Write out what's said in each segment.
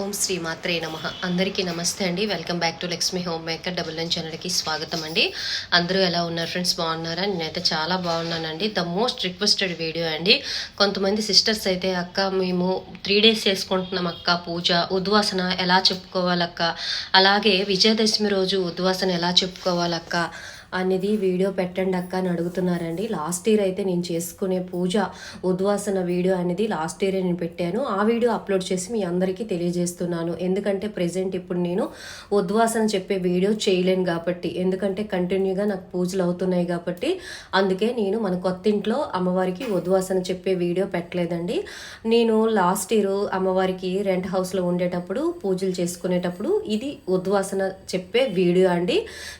ఓం శ్రీ మాత్రే నమ. అందరికీ నమస్తే అండి. Welcome back to Lakshmi home maker double nine ఛానల్కి స్వాగతం అండి. అందరూ ఎలా ఉన్నారు ఫ్రెండ్స్? బాగున్నారా? నేనైతే చాలా బాగున్నానండి. ద మోస్ట్ రిక్వెస్టెడ్ వీడియో అండి. కొంతమంది సిస్టర్స్ అయితే అక్క మేము త్రీ డేస్ చేసుకుంటున్నాం అక్క పూజ ఉద్వాసన ఎలా చెప్పుకోవాలక్క? అలాగే విజయదశమి రోజు ఉద్వాసన ఎలా చెప్పుకోవాలక్క? అనేది వీడియో పెట్టండి అక్క అని అడుగుతున్నారండి. లాస్ట్ ఇయర్ అయితే నేను చేసుకునే పూజ ఉద్వాసన వీడియో అనేది లాస్ట్ ఇయర్ నేను పెట్టాను. ఆ వీడియో అప్లోడ్ చేసి మీ అందరికీ తెలియజేస్తున్నాను. ఎందుకంటే ప్రెసెంట్ ఇప్పుడు నేను ఉద్వాసన చెప్పే వీడియో చేయలేను కాబట్టి ఎందుకంటే కంటిన్యూగా నాకు పూజలు అవుతున్నాయి కాబట్టి అందుకే నేను మన కొత్త ఇంట్లో అమ్మవారికి ఉద్వాసన చెప్పే వీడియో పెట్టలేదండి. నేను లాస్ట్ ఇయర్ అమ్మవారికి రెంట్ హౌస్లో ఉండేటప్పుడు పూజలు చేసుకునేటప్పుడు ఇది ఉద్వాసన చెప్పే వీడియో అండి.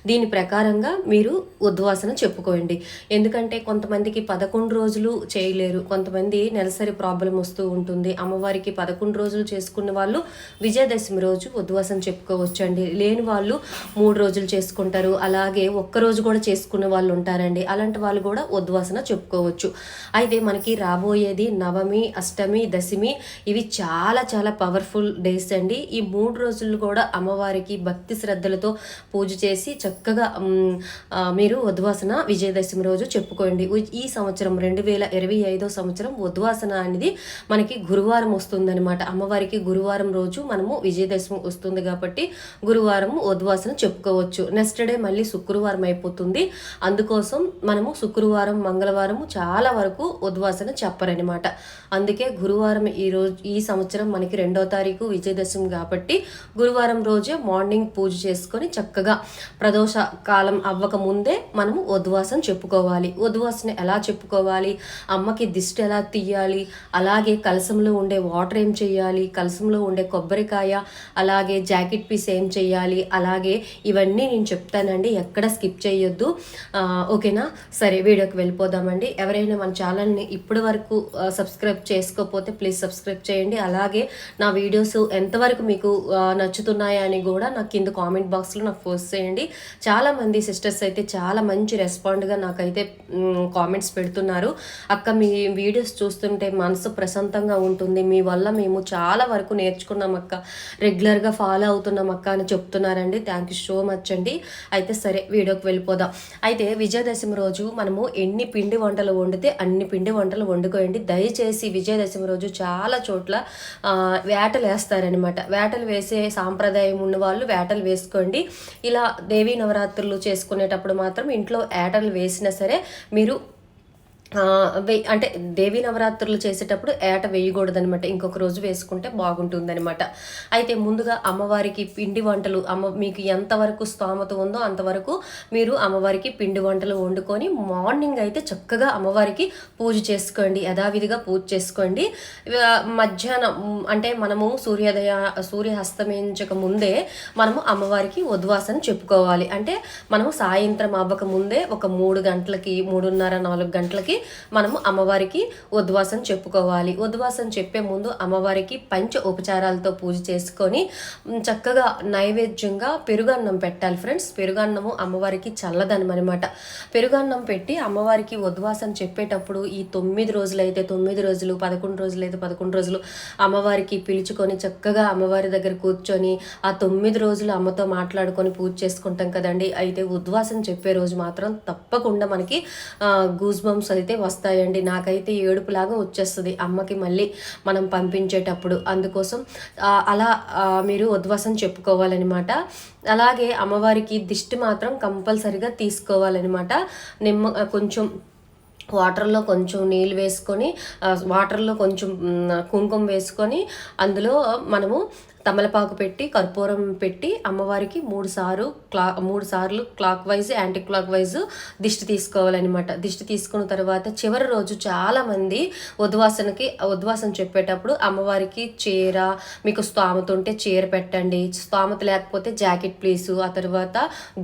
దీని ప్రకారంగా మీ మీరు ఉద్వాసన చెప్పుకోండి. ఎందుకంటే కొంతమందికి పదకొండు రోజులు చేయలేరు. కొంతమంది నెలసరి ప్రాబ్లం వస్తూ ఉంటుంది. అమ్మవారికి పదకొండు రోజులు చేసుకున్న వాళ్ళు విజయదశమి రోజు ఉద్వాసన చెప్పుకోవచ్చు అండి లేని వాళ్ళు మూడు రోజులు చేసుకుంటారు. అలాగే ఒక్క రోజు కూడా చేసుకునే వాళ్ళు ఉంటారండి. అలాంటి వాళ్ళు కూడా ఉద్వాసన చెప్పుకోవచ్చు. అయితే మనకి రాబోయేది నవమి అష్టమి దశమి ఇవి చాలా చాలా పవర్ఫుల్ డేస్ అండి. ఈ మూడు రోజులు కూడా అమ్మవారికి భక్తి శ్రద్ధలతో పూజ చేసి చక్కగా మీరు ఉద్వాసన విజయదశమి రోజు చెప్పుకోండి. ఈ సంవత్సరం రెండు వేల ఇరవై ఐదో సంవత్సరం ఉద్వాసన అనేది మనకి గురువారం వస్తుందన్నమాట. అమ్మవారికి గురువారం రోజు మనము విజయదశమి వస్తుంది కాబట్టి గురువారం ఉద్వాసన చెప్పుకోవచ్చు. నెక్స్ట్ డే మళ్ళీ శుక్రవారం అయిపోతుంది. అందుకోసం మనము శుక్రవారం మంగళవారం చాలా వరకు ఉద్వాసన చెప్పరనమాట అందుకే గురువారం ఈ రోజు ఈ సంవత్సరం మనకి రెండో తారీఖు విజయదశమి కాబట్టి గురువారం రోజే మార్నింగ్ పూజ చేసుకొని చక్కగా ప్రదోష కాలం అవ్వక ముందే మనము ఉద్వాసన చెప్పుకోవాలి. ఉద్వాసన ఎలా చెప్పుకోవాలి? అమ్మకి దిష్టి ఎలా తీయాలి? అలాగే కలసంలో ఉండే వాటర్ ఏం చేయాలి? కలసంలో ఉండే కొబ్బరికాయ అలాగే జాకెట్ పీస్ ఏం చేయాలి? అలాగే ఇవన్నీ నేను చెప్తానండి. ఎక్కడ స్కిప్ చేయొద్దు. ఓకేనా? సరే వీడియోకి వెళ్ళిపోదామండి. ఎవరైనా మన ఛానల్ని ఇప్పటి వరకు సబ్స్క్రైబ్ చేసుకోకపోతే ప్లీజ్ సబ్స్క్రైబ్ చేయండి. అలాగే నా వీడియోస్ ఎంతవరకు మీకు నచ్చుతున్నాయని నచ్చుతున్నాయా అని కూడా నాకు కింద కామెంట్ బాక్స్లో నాకు పోస్ట్ చేయండి. చాలా మంది సిస్టర్స్ అయితే చాలా మంచి రెస్పాండ్గా నాకైతే కామెంట్స్ పెడుతున్నారు. అక్క మీ వీడియోస్ చూస్తుంటే మనసు ప్రశాంతంగా ఉంటుంది. మీ వల్ల మేము చాలా వరకు నేర్చుకున్నాం అక్క. రెగ్యులర్గా ఫాలో అవుతున్నాం అక్క అని చెప్తున్నారండి. థ్యాంక్ యూ సో మచ్ అండి. అయితే సరే వీడియోకి వెళ్ళిపోదాం. అయితే విజయదశమి రోజు మనము ఎన్ని పిండి వంటలు వండితే అన్ని పిండి వంటలు వండుకోండి. దయచేసి విజయదశమి రోజు చాలా చోట్ల వేటలు వేస్తారనమాట వేటలు వేసే సాంప్రదాయం ఉన్న వాళ్ళు వేటలు వేసుకోండి. ఇలా దేవీ నవరాత్రులు చేసుకునేటప్పుడు మాత్రం ఇంట్లో యాటలు వేసినా సరే మీరు అంటే దేవీ నవరాత్రులు చేసేటప్పుడు ఏట వేయకూడదనమాట ఇంకొక రోజు వేసుకుంటే బాగుంటుందనమాట అయితే ముందుగా అమ్మవారికి పిండి వంటలు అమ్మ మీకు ఎంతవరకు స్తోమత ఉందో అంతవరకు మీరు అమ్మవారికి పిండి వంటలు వండుకొని మార్నింగ్ అయితే చక్కగా అమ్మవారికి పూజ చేసుకోండి. యథావిధిగా పూజ చేసుకోండి. మధ్యాహ్నం అంటే మనము సూర్యోదయ సూర్య అస్తమించక ముందే మనము అమ్మవారికి ఉద్వాసన చెప్పుకోవాలి. అంటే మనము సాయంత్రం అవ్వక ముందే ఒక మూడు గంటలకి మూడున్నర నాలుగు గంటలకి మనము అమ్మవారికి ఉద్వాసం చెప్పుకోవాలి. ఉద్వాసం చెప్పే ముందు అమ్మవారికి పంచ ఉపచారాలతో పూజ చేసుకొని చక్కగా నైవేద్యంగా పెరుగన్నం పెట్టాలి ఫ్రెండ్స్. పెరుగన్నము అమ్మవారికి చల్లదనం అనమాట పెరుగన్నం పెట్టి అమ్మవారికి ఉద్వాసం చెప్పేటప్పుడు ఈ తొమ్మిది రోజులు అయితే తొమ్మిది రోజులు పదకొండు రోజులు అయితే పదకొండు రోజులు అమ్మవారికి పిలుచుకొని చక్కగా అమ్మవారి దగ్గర కూర్చొని ఆ తొమ్మిది రోజులు అమ్మతో మాట్లాడుకొని పూజ చేసుకుంటాం కదండి. అయితే ఉద్వాసం చెప్పే రోజు మాత్రం తప్పకుండా మనకి గూజ్బంస్ బంప్స్ అయితే వస్తాయండి. నాకైతే ఏడుపులాగా వచ్చేస్తుంది. అమ్మకి మళ్ళీ మనం పంపించేటప్పుడు. అందుకోసం అలా మీరు ఉద్వాసం చెప్పుకోవాలన్నమాట. అలాగే అమ్మవారికి దిష్టి మాత్రం కంపల్సరిగా తీసుకోవాలన్నమాట. నిమ్మ కొంచెం వాటర్లో కొంచెం నీళ్ళు వేసుకొని వాటర్లో కొంచెం కుంకుమ వేసుకొని అందులో మనము తమలపాకు పెట్టి కర్పూరం పెట్టి అమ్మవారికి మూడు సార్లు క్లా మూడు సార్లు clockwise anticlockwise దిష్టి తీసుకోవాలన్నమాట. దిష్టి తీసుకున్న తర్వాత చివరి రోజు చాలామంది ఉద్వాసనకి ఉద్వాసన చెప్పేటప్పుడు అమ్మవారికి చీర మీకు స్తోమత ఉంటే చీర పెట్టండి స్తోమత లేకపోతే జాకెట్ ప్లీసు ఆ తర్వాత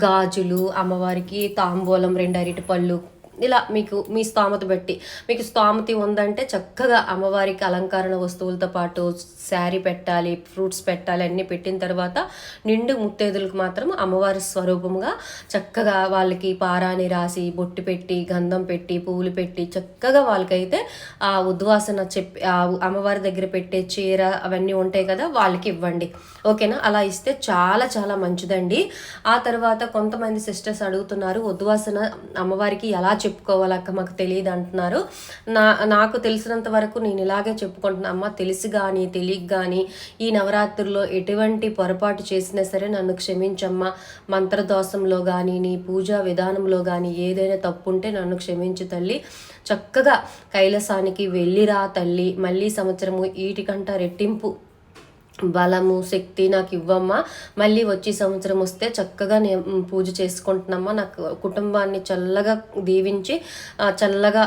గాజులు అమ్మవారికి తాంబూలం రెండు అరటి పళ్ళు ఇలా మీకు మీ స్తోమత బట్టి. మీకు స్తోమతి ఉందంటే చక్కగా అమ్మవారికి అలంకరణ వస్తువులతో పాటు శారీ పెట్టాలి ఫ్రూట్స్ పెట్టాలి అన్నీ పెట్టిన తర్వాత నిండు ముత్తేదులకు మాత్రం అమ్మవారి స్వరూపంగా చక్కగా వాళ్ళకి పారాని రాసి బొట్టు పెట్టి గంధం పెట్టి పువ్వులు పెట్టి చక్కగా వాళ్ళకైతే ఆ ఉద్వాసన చెప్పి ఆ అమ్మవారి దగ్గర పెట్టే చీర అవన్నీ ఉంటాయి కదా వాళ్ళకి ఇవ్వండి. ఓకేనా? అలా ఇస్తే చాలా చాలా మంచిదండి. ఆ తర్వాత కొంతమంది సిస్టర్స్ అడుగుతున్నారు ఉద్వాసన అమ్మవారికి ఎలా చెప్పుకోవాలక్క మాకు తెలియదు అంటున్నారు. నా నాకు తెలిసినంత వరకు నేను ఇలాగే చెప్పుకుంటున్నా. అమ్మ తెలిసి కానీ తెలియక కానీ ఈ నవరాత్రుల్లో ఎటువంటి పొరపాటు చేసినా సరే నన్ను క్షమించమ్మా. మంత్రదోషంలో కానీ నీ పూజా విధానంలో కానీ ఏదైనా తప్పు ఉంటే నన్ను క్షమించు తల్లి. చక్కగా కైలాసానికి వెళ్ళిరా తల్లి. మళ్ళీ సంవత్సరము ఈటికంట రెట్టింపు. బలము శక్తి నాకు ఇవ్వమ్మా. మళ్ళీ వచ్చి సంవత్సరం వస్తే చక్కగా నేను పూజ చేసుకుంటున్నామ్మా నాకు కుటుంబాన్ని చల్లగా దీవించి చల్లగా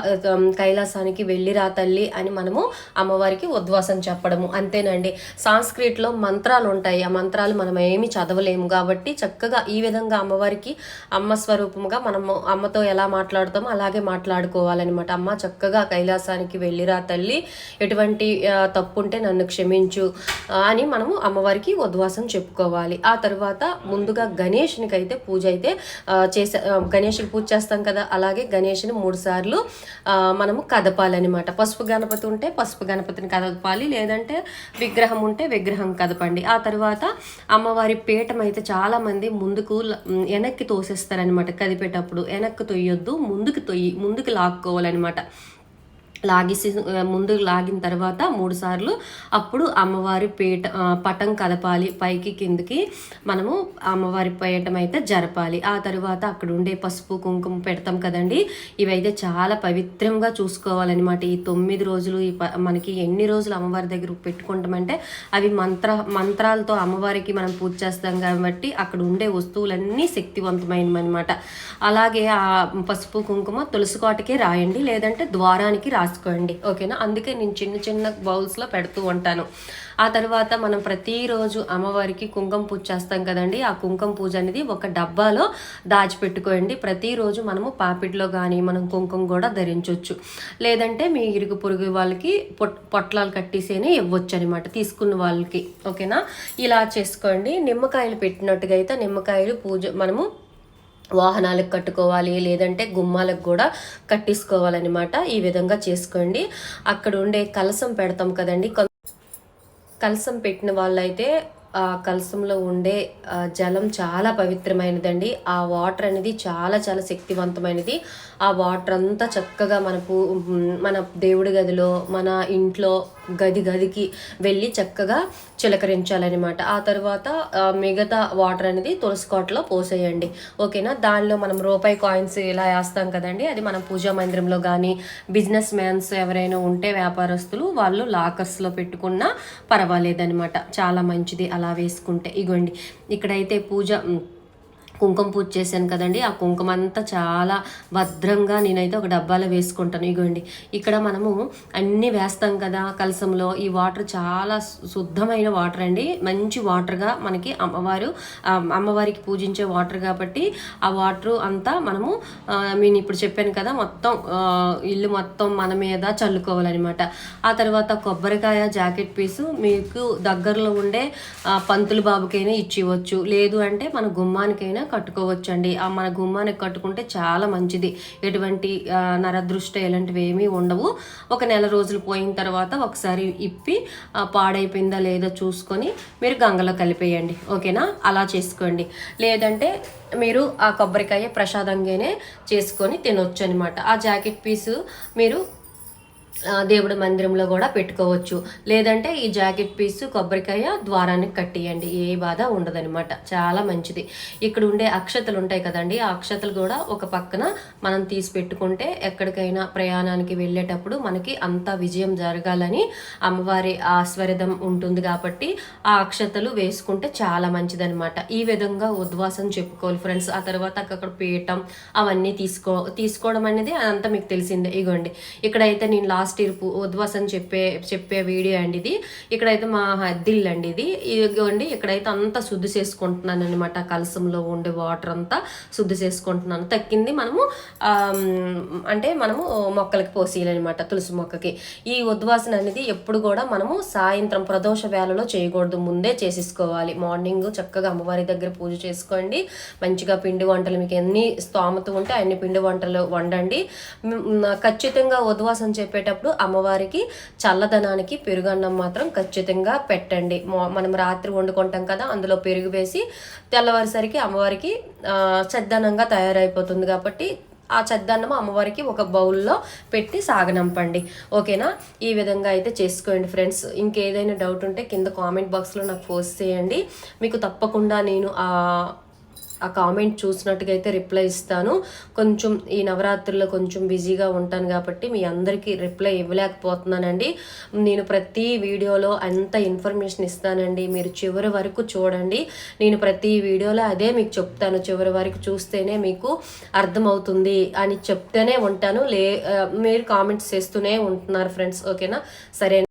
కైలాసానికి కైలాసానికి వెళ్ళిరా తల్లి అని మనము అమ్మవారికి ఉద్వాసం చెప్పడము. అంతేనండి. సాంస్క్రిట్లో మంత్రాలు ఉంటాయి. ఆ మంత్రాలు మనం ఏమి చదవలేము కాబట్టి చక్కగా ఈ విధంగా అమ్మవారికి అమ్మ స్వరూపంగా మనము అమ్మతో ఎలా మాట్లాడుతామో అలాగే మాట్లాడుకోవాలన్నమాట. అమ్మ చక్కగా కైలాసానికి వెళ్ళిరా తల్లి. ఎటువంటి తప్పుంటే తప్పు ఉంటే నన్ను క్షమించు అని మనము అమ్మవారికి ఉద్వాసం చెప్పుకోవాలి. ఆ తర్వాత ముందుగా గణేష్నికి అయితే పూజ అయితే చేసే గణేష్కి పూజ చేస్తాం కదా అలాగే గణేష్ని మూడు సార్లు మనము కదపాలన్నమాట. పసుపు గణపతి ఉంటే పసుపు గణపతిని కదపాలి లేదంటే విగ్రహం ఉంటే విగ్రహం కదపండి. ఆ తర్వాత అమ్మవారి పీఠం అయితే చాలామంది ముందుకు వెనక్కి తోసేస్తారనమాట కదిపేటప్పుడు వెనక్కి తొయ్యొద్దు ముందుకు తొయ్యి ముందుకు లాక్కోవాలన్నమాట. లాగేసి ముందు లాగిన తర్వాత మూడు సార్లు అప్పుడు అమ్మవారి పీట పటం కదపాలి పైకి కిందకి మనము అమ్మవారి పీఠం అయితే జరపాలి. ఆ తర్వాత అక్కడ ఉండే పసుపు కుంకుమ పెడతాం కదండి. ఇవైతే చాలా పవిత్రంగా చూసుకోవాలన్నమాట. ఈ తొమ్మిది రోజులు ఈ ప- మనకి ఎన్ని రోజులు అమ్మవారి దగ్గర పెట్టుకుంటామంటే అవి మంత్ర మంత్రాలతో అమ్మవారికి మనం పూజ చేస్తాం కాబట్టి అక్కడ ఉండే వస్తువులన్నీ శక్తివంతమైనవి అనమాట అలాగే ఆ పసుపు కుంకుమ తులసి కోటకే రాయండి లేదంటే ద్వారానికి రాసుకోండి. ఓకేనా? అందుకే నేను చిన్న చిన్న బౌల్స్లో పెడుతూ ఉంటాను. ఆ తర్వాత మనం ప్రతిరోజు అమ్మవారికి కుంకుమ పూజ చేస్తాం కదండి. ఆ కుంకుమ పూజ అనేది ఒక డబ్బాలో దాచిపెట్టుకోండి. ప్రతిరోజు మనము పాపిట్లో కానీ మనం కుంకుమ కూడా ధరించవచ్చు లేదంటే మీ ఇరుగు పొరుగు వాళ్ళకి పొట్ పొట్లాలు కట్టేసేనే ఇవ్వచ్చు అనమాట తీసుకున్న వాళ్ళకి. ఓకేనా? ఇలా చేసుకోండి. నిమ్మకాయలు పెట్టినట్టుగా అయితే నిమ్మకాయలు పూజ మనము వాహనాలకు కట్టుకోవాలి లేదంటే గుమ్మాలకు కూడా కట్టేసుకోవాలన్నమాట ఈ విధంగా చేసుకోండి. అక్కడ ఉండే కలసం పెడతాం కదండి. కొ- కలసం పెట్టిన వాళ్ళైతే ఆ కలసంలో ఉండే జలం చాలా పవిత్రమైనదండి. ఆ వాటర్ అనేది చాలా చాలా శక్తివంతమైనది. ఆ వాటర్ అంతా చక్కగా మన పూ మన దేవుడి గదిలో మన ఇంట్లో గది గదికి వెళ్ళి చక్కగా చిలకరించాలన్నమాట. ఆ తర్వాత మిగతా వాటర్ అనేది తులసి కోటలో పోసేయండి. ఓకేనా? దానిలో మనం రూపాయి కాయిన్స్ ఇలా వేస్తాం కదండి. అది మనం పూజా మందిరంలో కానీ బిజినెస్ మ్యాన్స్ ఎవరైనా ఉంటే వ్యాపారస్తులు వాళ్ళు లాకర్స్లో పెట్టుకున్నా పర్వాలేదన్నమాట. చాలా మంచిది అలా వేసుకుంటే. ఇగోండి. ఇక్కడైతే పూజ కుంకుమ పూజ చేశాను కదండి. ఆ కుంకుమ అంతా చాలా భద్రంగా నేనైతే ఒక డబ్బాలో వేసుకుంటాను. ఇగోండి ఇక్కడ మనము అన్నీ వేస్తాం కదా కలసంలో. ఈ వాటర్ చాలా శుద్ధమైన వాటర్ అండి. మంచి వాటర్గా మనకి అమ్మవారు అమ్మవారికి పూజించే వాటర్ కాబట్టి ఆ వాటర్ అంతా మనము నేను ఇప్పుడు చెప్పాను కదా మొత్తం ఇల్లు మొత్తం మన మీద చల్లుకోవాలన్నమాట. ఆ తర్వాత కొబ్బరికాయ జాకెట్ పీసు మీకు దగ్గరలో ఉండే పంతులు బాబుకైనా ఇచ్చివచ్చు లేదు అంటే మన గుమ్మానికైనా కట్టుకోవచ్చు అండి ఆ మన గుమ్మానికి కట్టుకుంటే చాలా మంచిది. ఎటువంటి నరదృష్ట నరదృష్టి ఇలాంటివి ఏమీ ఉండవు. ఒక నెల రోజులు పోయిన తర్వాత ఒకసారి ఇప్పి పాడైపోయిందా లేదో చూసుకొని మీరు గంగలో కలిపేయండి. ఓకేనా? అలా చేసుకోండి. లేదంటే మీరు ఆ కొబ్బరికాయ ప్రసాదంగానే చేసుకొని తినొచ్చు అనమాట ఆ జాకెట్ పీసు మీరు దేవుడి మందిరంలో కూడా పెట్టుకోవచ్చు. లేదంటే ఈ జాకెట్ పీస్ కొబ్బరికాయ ద్వారానికి కట్టేయండి. ఏ బాధ ఉండదనమాట చాలా మంచిది. ఇక్కడ ఉండే అక్షతలు ఉంటాయి కదండి. ఆ అక్షతలు కూడా ఒక పక్కన మనం తీసి పెట్టుకుంటే ఎక్కడికైనా ప్రయాణానికి వెళ్ళేటప్పుడు మనకి అంతా విజయం జరగాలని అమ్మవారి ఆశ్వర్యదం ఉంటుంది కాబట్టి ఆ అక్షతలు వేసుకుంటే చాలా మంచిదనమాట ఈ విధంగా ఉద్వాసం చెప్పుకోవాలి ఫ్రెండ్స్. ఆ తర్వాత అక్కడ పీయటం అవన్నీ తీసుకో తీసుకోవడం అనేది అంతా మీకు తెలిసిందే. ఇగోండి. ఇక్కడైతే నేను లాస్ట్ లాస్ట్ ఇయర్ ఉద్వాసం చెప్పే చెప్పే వీడియో అండి ఇది. ఇక్కడైతే మా హద్దిల్ అండి ఇది. ఇదిగోండి ఇక్కడైతే అంతా శుద్ధి చేసుకుంటున్నాను అనమాట కలసంలో ఉండే వాటర్ అంతా శుద్ధి చేసుకుంటున్నాను. తక్కింది మనము అంటే మనము మొక్కలకి పోసేయాలన్నమాట తులసి మొక్కకి. ఈ ఉద్వాసన అనేది ఎప్పుడు కూడా మనము సాయంత్రం ప్రదోష వేళలో చేయకూడదు. ముందే చేసేసుకోవాలి. మార్నింగ్ చక్కగా అమ్మవారి దగ్గర పూజ చేసుకోండి. మంచిగా పిండి వంటలు మీకు ఎన్ని స్తోమత ఉంటే అన్ని పిండి వంటలు వండండి. ఖచ్చితంగా ఉద్వాసం చెప్పేటప్పుడు అమ్మవారికి చల్లదనానికి పెరుగన్నం మాత్రం ఖచ్చితంగా పెట్టండి. మనం రాత్రి వండుకుంటాం కదా అందులో పెరుగు వేసి తెల్లవారిసరికి అమ్మవారికి చద్దనంగా తయారైపోతుంది కాబట్టి ఆ చద్దన్నం అమ్మవారికి ఒక బౌల్లో పెట్టి సాగనంపండి. ఓకేనా? ఈ విధంగా అయితే చేసుకోండి ఫ్రెండ్స్. ఇంకేదైనా డౌట్ ఉంటే కింద కామెంట్ బాక్స్లో నాకు పోస్ట్ చేయండి. మీకు తప్పకుండా నేను ఆ కామెంట్ చూసినట్టుగా అయితే రిప్లై ఇస్తాను. కొంచెం ఈ నవరాత్రుల్లో కొంచెం బిజీగా ఉంటాను కాబట్టి మీ అందరికీ రిప్లై ఇవ్వలేకపోతున్నానండి. నేను ప్రతి వీడియోలో అంత ఇన్ఫర్మేషన్ ఇస్తానండి. మీరు చివరి వరకు చూడండి. నేను ప్రతి వీడియోలో అదే మీకు చెప్తాను. చివరి వరకు చూస్తేనే మీకు అర్థమవుతుంది అని చెప్తేనే ఉంటాను. లే మీరు కామెంట్స్ చేస్తూనే ఉంటున్నారు ఫ్రెండ్స్ ఓకేనా సరే